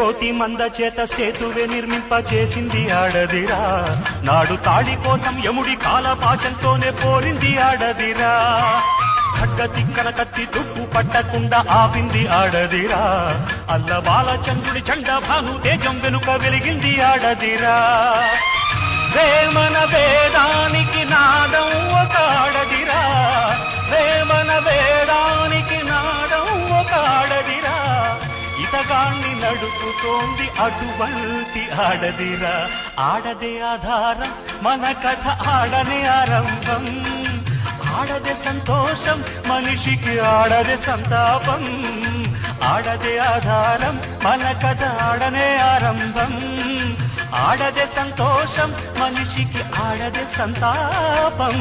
కోతి మంద చేత సేతువే నిర్మింప చేసింది ఆడదిరా. నాడు తాళి కోసం యముడి కాలపాశంతోనే పోరింది ఆడదిరా. ఖడ్గ తిక్కన కత్తి తుప్పు పట్టకుండా ఆపింది ఆడదిరా. అల్ల బాలచంద్రుడి చండ భాను తేజం వెనుక వెలిగింది ఆడదిరా. ఇతగాన్ని నడుపుతోంది అటువంటి ఆడదిరా. ఆడదే ఆధారం మన కథ ఆడనే ఆరంభం. ఆడదే సంతోషం మనిషికి ఆడదే సంతాపం. ఆడదే ఆధారం మన కథ ఆడనే ఆరంభం. ఆడదే సంతోషం మనిషికి ఆడదే సంతాపం.